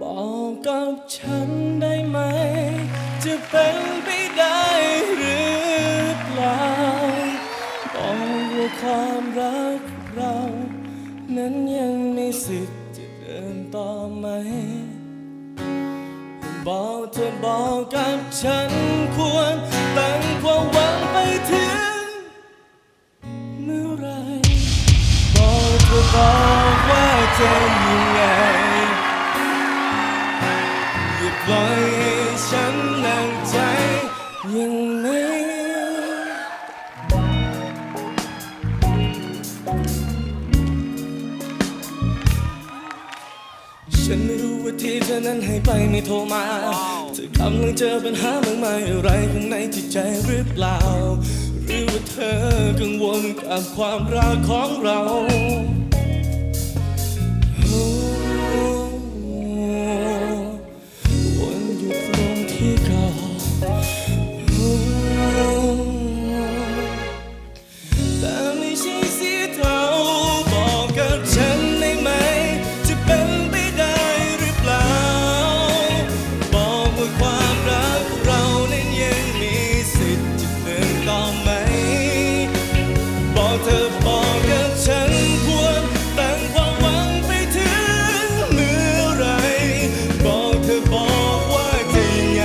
บอกกับฉันได้ไหม จะเป็นไปได้หรือเปล่าบอกว่าความรักเรา นั้นยังมีสิทธิ์จะเดินต่อไหม บอกเธอบอกกับฉันควรตั้งความหวังไปถึงเมื่อไรบอกเธอบอกว่าจะ ปล่อยให้ฉันนั่งใจอย่างนี้ฉันไม่รู้ว่าที่เธอนั้นให้ไปไม่โทรมา เธอกำลังเจอปัญหามากมายอะไรข้างในจิตใจหรือเปล่า หรือว่าเธอกังวลกับความรักของเรา บอกเธอบอกกับฉันควรตั้งความหวังไปถึงเมื่อไร บอกเธอบอกว่าจะยังไง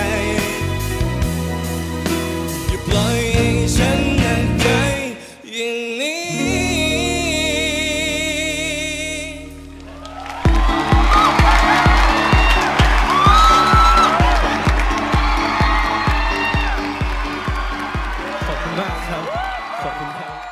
อย่าปล่อยให้ฉันนั่งใจอย่างนี้ ขอบคุณมากครับ ขอบคุณครับ